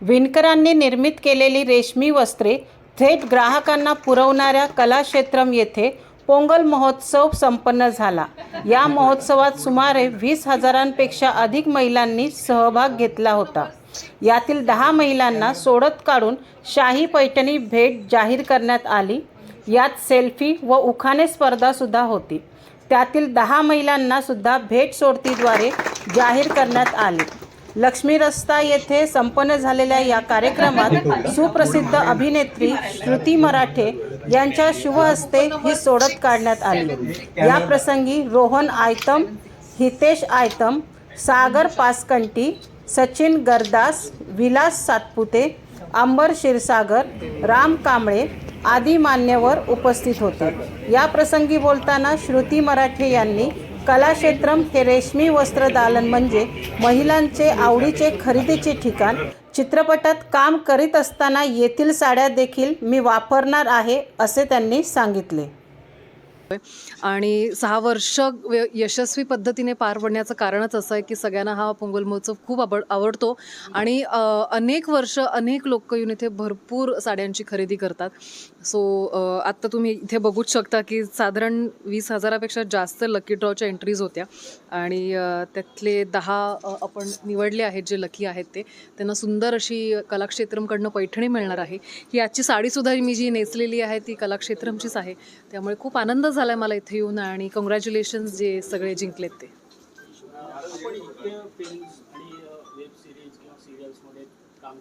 विणकरांनी निर्मित केलेली रेशमी वस्त्रे थेट ग्राहकांना पुरवणाऱ्या कलाक्षेत्रम येथे पोंगल महोत्सव संपन्न झाला. या महोत्सवात सुमारे वीस हजारांपेक्षा अधिक महिलांनी सहभाग घेतला होता. यातील दहा महिलांना सोडत काढून शाही पैठणी भेट जाहीर करण्यात आली. यात सेल्फी व उखाणे स्पर्धासुद्धा होती. त्यातील दहा महिलांना सुद्धा भेट सोडतीद्वारे जाहीर करण्यात आली. लक्ष्मी रस्ता येथे संपन्न झालेल्या या कार्यक्रमात सुप्रसिद्ध अभिनेत्री श्रुती मराठे यांच्या शुभहस्ते ही सोडत काढण्यात आली. या प्रसंगी रोहन आयतम हितेश आयतम सागर पासकंटी सचिन गरदास विलास सातपुते अंबर क्षीरसागर राम कांबळे आदी मान्यवर उपस्थित होते. या प्रसंगी बोलताना श्रुती मराठे यांनी कलाक्षेत्रम हे रेशमी वस्त्रदालन म्हणजे महिलांचे आवडीचे खरेदीचे ठिकाण. चित्रपटात काम करीत असताना येथील साड्या देखील मी वापरणार आहे असे त्यांनी सांगितले. आणि सहा वर्ष व्य- यशस्वी पद्धतीने पार पडण्याचं कारणच असं आहे की सगळ्यांना हा पोंगल महोत्सव खूप आवड आवडतो. आणि अनेक वर्ष अनेक लोक येऊन इथे भरपूर साड्यांची खरेदी करतात. सो आत्ता तुम्ही इथे बघूच शकता की साधारण वीस हजारापेक्षा जास्त लकी ड्रॉच्या एंट्रीज होत्या. आणि त्यातले दहा आपण निवडले आहेत जे लकी आहेत ते. त्यांना सुंदर अशी कलाक्षेत्रमकडनं पैठणी मिळणार आहे. ही आजची साडीसुद्धा मी जी नेसलेली आहे ती कलाक्षेत्रमचीच आहे. त्यामुळे खूप आनंद झालं आहे मला इथे येऊन आणि कॉंग्रॅच्युलेशन जे सगळे जिंकलेत ते. वेब सिरीज किंवा सिरियल्समध्ये काम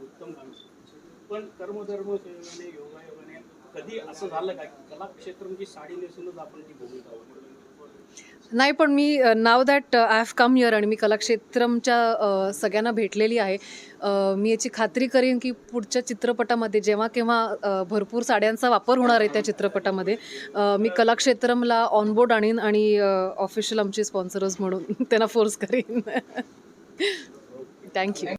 उत्तम पण कर्मधर्म कधी असं झालं का क्षेत्र म्हणजे साडी नेसूनच आपण ती भूमिका नाही पण मी नाव that I have come year आणि मी कलाक्षेत्रमच्या सगळ्यांना भेटलेली आहे मी याची खात्री करेन की पुढच्या चित्रपटामध्ये जेव्हा केव्हा भरपूर साड्यांचा वापर होणार आहे त्या चित्रपटामध्ये मी कलाक्षेत्रमला ऑनबोर्ड आणीन आणि ऑफिशियल आमचे स्पॉन्सरर्स म्हणून त्यांना फोर्स करीन. थँक्यू